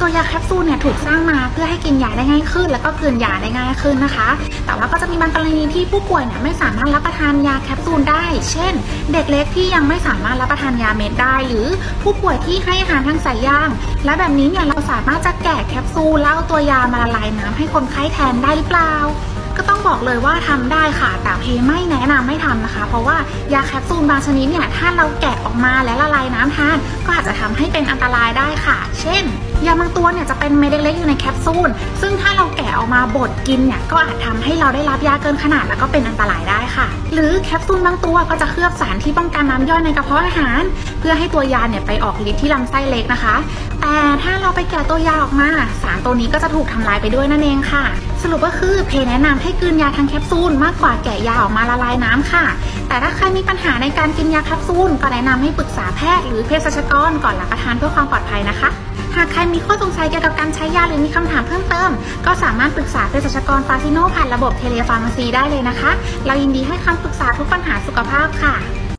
ตัวยาแคปซูลเนี่ยถูกสร้างมาเพื่อให้กินยาได้ง่ายขึ้น แล้วก็กลืนยาได้ง่ายขึ้นนะคะ แต่ว่าก็จะมีบางกรณีที่ผู้ป่วยเนี่ยไม่สามารถรับประทานยาแคปซูลได้ เช่น เด็กเล็กที่ยังไม่สามารถรับประทานยาเม็ดได้ หรือผู้ป่วยที่ให้อาหารทางสายยาง และแบบนี้เนี่ยเราสามารถจะแกะแคปซูลแล้วเอาตัวยามาละลายน้ำให้คนไข้แทนได้หรือเปล่า บอกเลยว่าทำได้ค่ะ แต่เพไม่แนะนำให้ทำนะคะ เพราะว่ายาแคปซูลบางชนิดเนี่ยถ้าเราแกะออกมาและละลายน้ำทาน ก็อาจจะทำให้เป็นอันตรายได้ค่ะ เช่นยาบางตัวเนี่ยจะเป็นเม็ดเล็กๆอยู่ในแคปซูล ซึ่งถ้าเราแกะออกมาบดกินเนี่ยก็อาจทำให้เราได้รับยาเกินขนาดแล้วก็เป็นอันตรายได้ค่ะ หรือแคปซูลบางตัวก็จะเคลือบสารที่ป้องกันน้ำย่อยในกระเพาะอาหาร เพื่อให้ตัวยาเนี่ยไปออกฤทธิ์ที่ลำไส้เล็กนะคะ แต่ถ้าเราไปแกะตัวยาออกมา สารตัวนี้ก็จะถูกทำลายไปด้วยนั่นเองค่ะ สรุปก็คือเพแนะนำให้กลืนยาทางแคปซูลมากกว่าแกะยาออกมาละลายน้ำค่ะ แต่ถ้าใครมีปัญหาในการกินยาแคปซูลก็แนะนำให้ปรึกษาแพทย์หรือเภสัชกรก่อนรับประทานเพื่อความปลอดภัยนะคะ หากใครมีข้อสงสัยเกี่ยวกับการใช้ยาหรือมีคำถามเพิ่มเติม ก็สามารถปรึกษาเภสัชกรฟาซิโนผ่านระบบเทเลฟาร์มาซีได้เลยนะคะ เรายินดีให้คำปรึกษาทุกปัญหาสุขภาพค่ะ